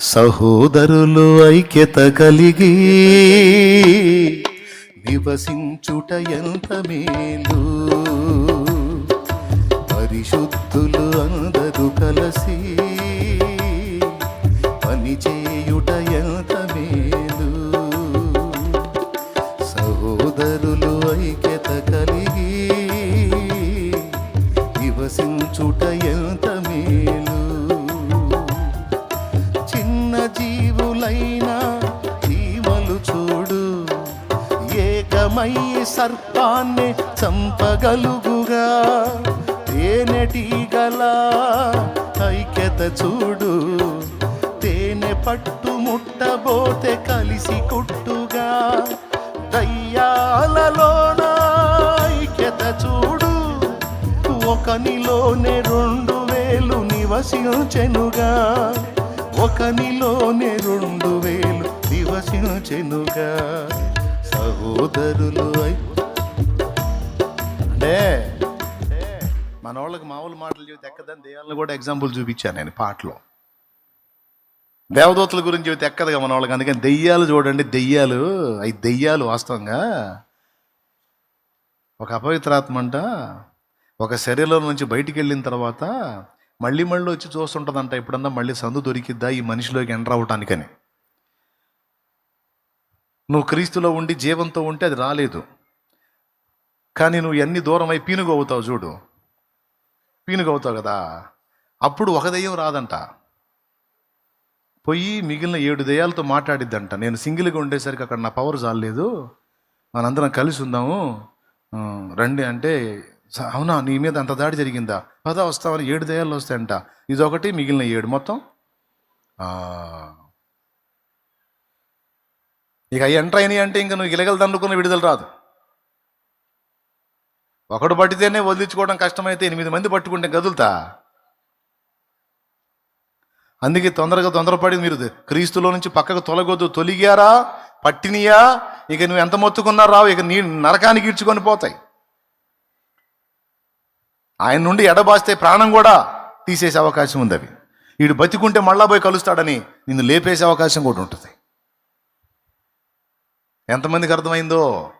సహోదరులు ఐక్యత కలిగి నివసించుట ఎంత మేలు. పరిశుద్ధులు అందరూ కలిసి పనిచేయుట ఎంత మేలు. సహోదరులు ఐక్యత కలిగి నివసించుట ఎంత మేలు. జీవులైన జీవలు చూడు. ఏకమై సర్పాన్ని చంపగలుగుగా. తేనెటీగల ఐక్యత చూడు. తేనె పట్టు ముట్టబోతే కలిసి కుట్టుగా. దయ్యాలలోన ఐక్యత చూడు. ఒకనిలోనే రెండు వేలు నివసించెనుగా. ఒకనిలోనే రెండు వేలు దివసించెనుగా సహోదరులు అయి. అంటే మన వాళ్ళకి మామూలు మాటలు చెబితే ఎక్కదని దేవాలను కూడా ఎగ్జాంపుల్ చూపించాను నేను పాటలో. దేవదూతల గురించి చెబితే ఎక్కదుగా మన వాళ్ళకి అందుకని దెయ్యాలు చూడండి దెయ్యాలు. అవి దెయ్యాలు వాస్తవంగా. ఒక అపవిత్రాత్మ అంట ఒక శరీరం నుంచి బయటికి వెళ్ళిన తర్వాత మళ్ళీ మళ్ళీ వచ్చి చూస్తుంటుందంట ఎప్పుడన్నా మళ్ళీ సందు దొరికిద్దా ఈ మనిషిలోకి ఎంటర్ అవటానికని? నువ్వు క్రీస్తులో ఉండి జీవంతో ఉంటే అది రాలేదు. కానీ నువ్వు ఎన్ని దూరం అయి పీనుగు అవుతావు చూడు. పీనుగు అవుతావు కదా. అప్పుడు ఒక దెయ్యం రాదంట. పోయి మిగిలిన ఏడు దెయ్యాలతో మాట్లాడిద్దంట. నేను సింగిల్గా ఉండేసరికి అక్కడ నా పవర్ చాలలేదు మనందరం కలిసి ఉందాము. రండి అంటే అవునా? నీ మీద అంత దాడి జరిగిందా? పదా వస్తామని ఏడు దయాలు వస్తాయంట. ఇదొకటి మిగిలిన ఏడు మొత్తం? ఇక అవి ఎంటర్ అయినాయి అంటే ఇంకా నువ్వు గిలగలు దండుకున్న విడుదల రాదు. ఒకడు పట్టితేనే వదిలించుకోవడం కష్టమైతే ఎనిమిది మంది పట్టుకుంటే గదులుతా? అందుకే తొందరగా తొందరపడి మీరు క్రీస్తులో నుంచి పక్కకు తొలగొద్దు. తొలిగారా? పట్టినయా? ఇక నువ్వు ఎంత మొత్తుకున్నా రావు. ఇక నీ నరకానికి ఇడ్చుకొని పోతాయి. ఆయన నుండి ఎడబాస్తే ప్రాణం కూడా తీసేసే అవకాశం ఉంది అవి. వీడు బతికుంటే మళ్ళా పోయి కలుస్తాడని నిన్ను లేపేసే అవకాశం కూడా ఉంటుంది. ఎంతమందికి అర్థమైందో?